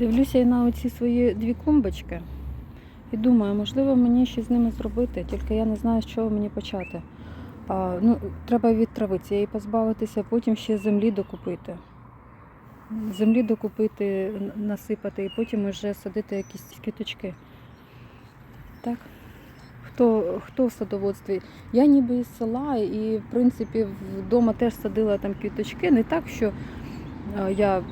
Дивлюся і на оці свої дві клумбочки і думаю, можливо, мені щось з ними зробити, тільки я не знаю, з чого мені почати. А, ну, треба від трави цієї позбавитися, потім ще землі докупити. Землі докупити, насипати і потім вже садити якісь квіточки. Так? Хто, хто в садоводстві? Я ніби із села і, в принципі, вдома теж садила там квіточки. Не так, що я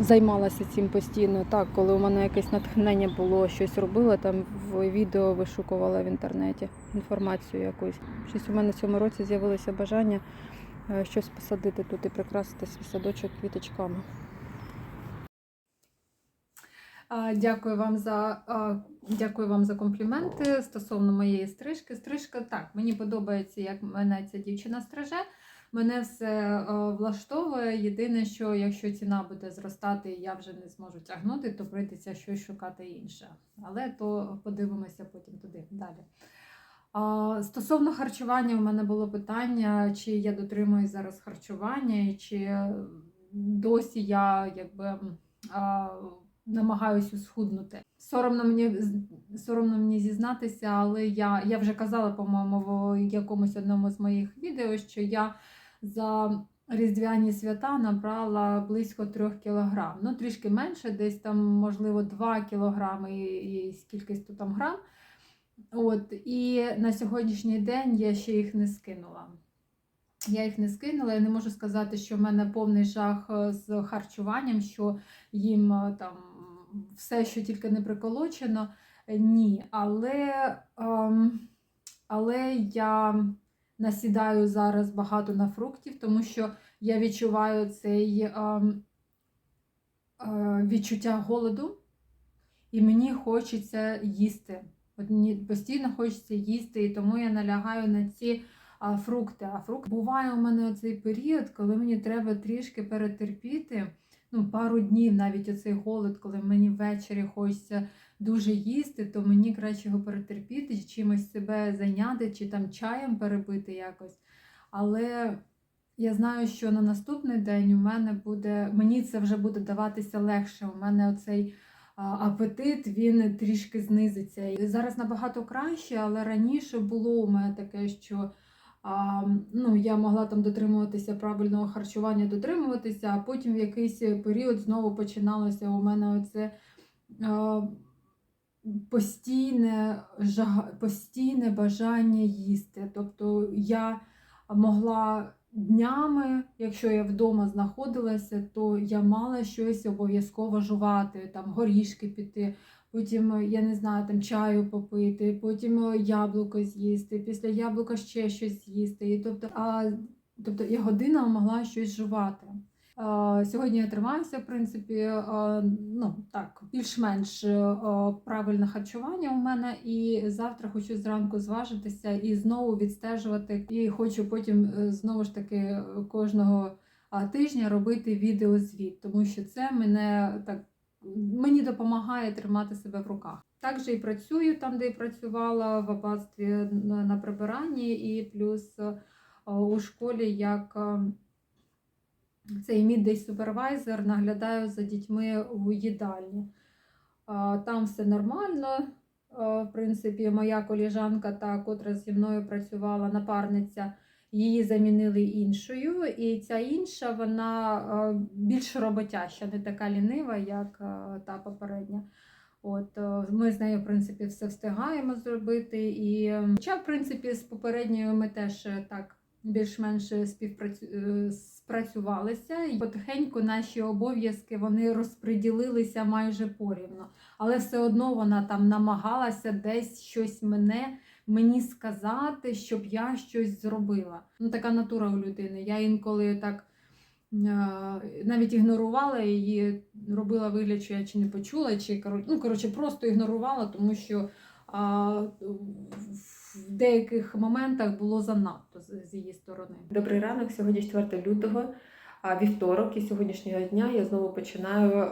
займалася цим постійно. Так, коли у мене якесь натхнення було, щось робила, там в відео вишукувала в інтернеті інформацію якусь. Щось у мене в цьому році з'явилося бажання е, щось посадити тут і прикрасити свій садочок квіточками. Дякую вам за дякую вам за компліменти стосовно моєї стрижки. Стрижка так, мені подобається, як мене ця дівчина стриже. Мене все е, влаштовує. Єдине, що якщо ціна буде зростати, і я вже не зможу тягнути, то прийдеться щось шукати інше. Але то подивимося потім туди далі. Стосовно харчування, у мене було питання, чи я дотримуюсь зараз харчування, і чи досі я якби намагаюся схуднути. Соромно мені соромно мені зізнатися, але я, я вже казала, по-моєму, в якомусь одному з моїх відео, що я за різдвяні свята набрала близько 3 кілограм. Ну, трішки менше, десь там, можливо, 2 кілограми і, скількись то там грам. От, і на сьогоднішній день я ще їх не скинула. Я їх не скинула, я не можу сказати, що в мене повний жах е, з харчуванням, що їм е, там все, що тільки не приколочено. Ні. Але, ем, але я насідаю зараз багато на фруктів, тому що я відчуваю цей ем, е, відчуття голоду, і мені хочеться їсти. От мені постійно хочеться їсти, і тому я налягаю на ці а, фрукти. А фрукт буває у мене оцей період, коли мені треба трішки перетерпіти. Ну, пару днів навіть оцей голод, коли мені ввечері хочеться дуже їсти, то мені краще його перетерпіти, чимось себе зайняти, чи там чаєм перебити якось. Але я знаю, що на наступний день у мене буде, мені це вже буде даватися легше. У мене оцей апетит він трішки знизиться. І зараз набагато краще, але раніше було у мене таке, що а, ну, я могла там дотримуватися правильного харчування, дотримуватися, а потім в якийсь період знову починалося у мене оце постійне, жага, постійне бажання їсти. Тобто я могла днями, якщо я вдома знаходилася, то я мала щось обов'язково жувати, там горішки піти. Потім, я не знаю, там чаю попити, потім яблуко з'їсти, після яблука ще щось з'їсти. Тобто, а, тобто я година могла щось жувати. А, Сьогодні я тримаюся, в принципі, ну так, більш-менш правильне харчування у мене. І завтра хочу зранку зважитися і знову відстежувати. І хочу потім е, знову ж таки кожного тижня робити відеозвіт, тому що це мене так мені допомагає тримати себе в руках. Також і працюю там, де і працювала в аббатстві на прибиранні, і плюс е, у школі як е, цей міддей супервайзер наглядаю за дітьми у їдальні. Там все нормально. В принципі, моя коліжанка, та, котра зі мною працювала, напарниця, її замінили іншою. І ця інша, вона більш роботяща, не така лінива, як та попередня. От, Ми з нею, в принципі, все встигаємо зробити. І, Хоча, в принципі, з попередньою ми теж е, так більш-менш співпрацю... е, спрацювалися. І потихеньку наші обов'язки вони розподілилися майже порівно. Але все одно вона там намагалася десь щось мене мені сказати, щоб я щось зробила. Ну, така натура у людини. Я інколи так е, навіть ігнорувала її, робила вигляд, що я чи не почула, чи ну, коротше, просто ігнорувала, тому що а, в деяких моментах було занадто її сторони. Добрий ранок, сьогодні 4 лютого, вівторок, і сьогоднішнього дня я знову починаю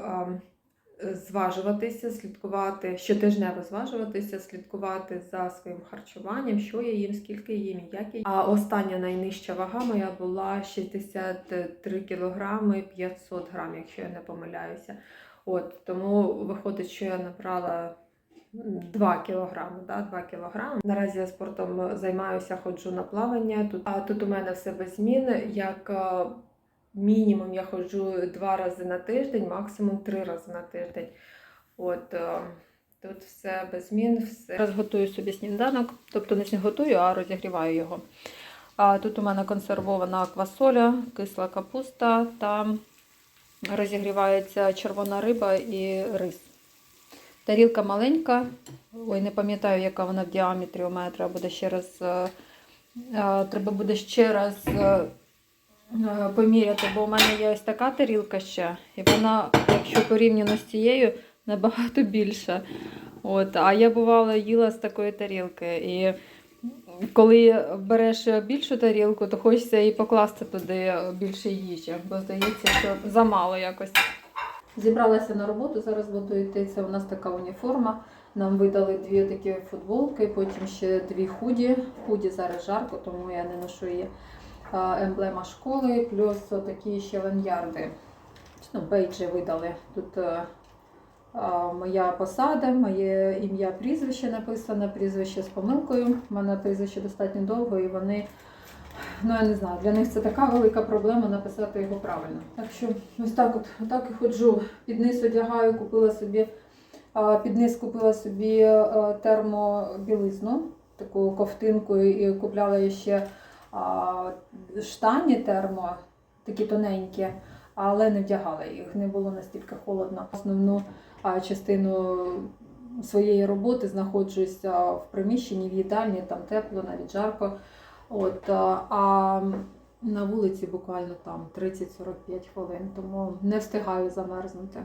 зважуватися, слідкувати, щотижнево зважуватися, слідкувати за своїм харчуванням, що я їм, скільки їм, як я. А остання найнижча вага моя була 63 кілограми 500 грам, якщо я не помиляюся. От тому виходить, що я набрала 2 кілограми. Да, 2 кілограми. Наразі я спортом займаюся, ходжу на плавання. Тут, а тут у мене все без змін. Як е, мінімум я ходжу два рази на тиждень, максимум три рази на тиждень. От е, тут все без змін. Все. Зараз готую собі сніданок, тобто не готую, а розігріваю його. А тут у мене консервована квасоля, кисла капуста та розігрівається червона риба і рис. Тарілка маленька. Ой, не пам'ятаю, яка вона в діаметрі. У мене треба буде ще раз, е, е, треба буде ще раз е, поміряти, бо у мене є ось така тарілка ще, і вона, якщо порівняно з цією, набагато більша. От, а я бувала їла з такої тарілки. І коли береш більшу тарілку, то хочеться і покласти туди більше їжі, бо здається, що замало якось. Зібралася на роботу, зараз буду йти. Це у нас така уніформа. Нам видали дві такі футболки, потім ще дві худі. Худі зараз жарко, тому я не ношу її. Емблема школи, плюс такі ще ланьярди. Ну, бейджі видали. Тут е, а, моя посада, моє ім'я, прізвище написано, прізвище з помилкою. У мене прізвище достатньо довго і вони. Ну, я не знаю, для них це така велика проблема написати його правильно. Так що ось так от, отак і ходжу. Під низ одягаю, купила собі, під низ купила собі е, термобілизну, таку ковтинку, і купляла ще штані термо, такі тоненькі, але не вдягала їх, не було настільки холодно. Основну частину своєї роботи знаходжуся в приміщенні, в їдальні, там тепло, навіть жарко. От, а а на вулиці буквально там 30-45 хвилин, тому не встигаю замерзнути.